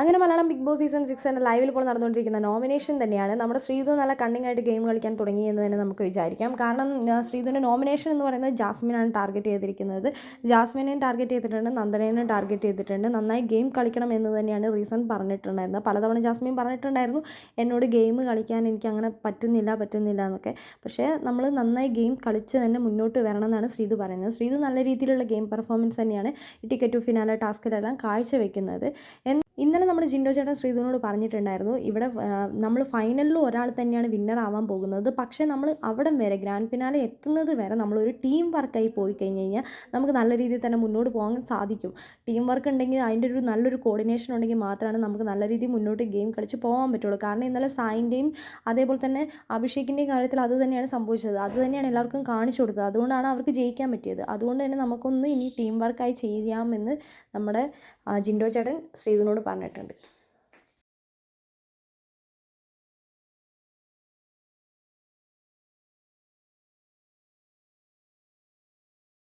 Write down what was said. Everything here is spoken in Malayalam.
അങ്ങനെ Malayalam Bigg Boss season six സിക്സിന്റെ ലൈവിൽ ഇപ്പോൾ നടന്നുകൊണ്ടിരിക്കുന്ന നോമിനേഷൻ തന്നെയാണ്. നമ്മുടെ ശ്രീധു നല്ല കണ്ണിങ് ആയിട്ട് ഗെയിം കളിക്കാൻ തുടങ്ങി എന്ന് തന്നെ നമുക്ക് വിചാരിക്കാം. കാരണം ശ്രീധുവിന്റെ നോമിനേഷൻ എന്ന് പറയുന്നത് ജാസ്മിനാണ് ടാർഗറ്റ് ചെയ്തിരിക്കുന്നത്. ജാസ്മിനെയും ടാർഗറ്റ് ചെയ്തിട്ടുണ്ട് നന്ദനേനും ടാർഗറ്റ് ചെയ്തിട്ടുണ്ട്. നന്നായി ഗെയിം കളിക്കണം എന്ന് തന്നെയാണ് റീസൺ പറഞ്ഞിട്ടുണ്ടായിരുന്നത്. പലതവണ ജാസ്മിൻ പറഞ്ഞിട്ടുണ്ടായിരുന്നു എന്നോട് ഗെയിം കളിക്കാൻ എനിക്ക് അങ്ങനെ പറ്റുന്നില്ല പറ്റുന്നില്ല എന്നൊക്കെ. പക്ഷേ നമ്മൾ നന്നായി ഗെയിം കളിച്ച് തന്നെ മുന്നോട്ട് വരണം എന്നാണ് ശ്രീധു പറയുന്നത്. ശ്രീധു നല്ല രീതിയിലുള്ള ഗെയിം പെർഫോമൻസ് തന്നെയാണ് ഈ ടിക്കറ്റ് ടു ഫിനാലെ ടാസ്കിലെല്ലാം കാഴ്ചവെക്കുന്നത്. ഇന്നലെ നമ്മുടെ ജിൻഡോ ചേട്ടൻ ശ്രീധുവിനോട് പറഞ്ഞിട്ടുണ്ടായിരുന്നു ഇവിടെ നമ്മൾ ഫൈനലിൽ ഒരാൾ തന്നെയാണ് വിന്നർ ആവാൻ പോകുന്നത്. പക്ഷേ നമ്മൾ അവിടം വരെ ഗ്രാൻഡ് ഫിനാലെ എത്തുന്നത് വരെ നമ്മളൊരു ടീം വർക്കായി പോയി കഴിഞ്ഞ് കഴിഞ്ഞാൽ നമുക്ക് നല്ല രീതിയിൽ തന്നെ മുന്നോട്ട് പോകാൻ സാധിക്കും. ടീം വർക്ക് ഉണ്ടെങ്കിൽ അതിന്റെ ഒരു നല്ലൊരു കോർഡിനേഷൻ ഉണ്ടെങ്കിൽ മാത്രമാണ് നമുക്ക് നല്ല രീതിയിൽ മുന്നോട്ട് ഗെയിം കളിച്ച് പോകാൻ പറ്റുള്ളൂ. കാരണം ഇന്നലെ സായിന്റെയും അതേപോലെ തന്നെ അഭിഷേകിന്റെയും കാര്യത്തിൽ അത് തന്നെയാണ് സംഭവിച്ചത്. അത് തന്നെയാണ് എല്ലാവർക്കും കാണിച്ചു കൊടുത്തത്. അതുകൊണ്ടാണ് അവർക്ക് ജയിക്കാൻ പറ്റിയത്. അതുകൊണ്ട് തന്നെ നമുക്കൊന്ന് ഇനി ടീം വർക്കായി ചെയ്യാമെന്ന് നമ്മുടെ ജിൻഡോ ചേട്ടൻ ശ്രീധുവിനോട് പറഞ്ഞിട്ടുണ്ട്.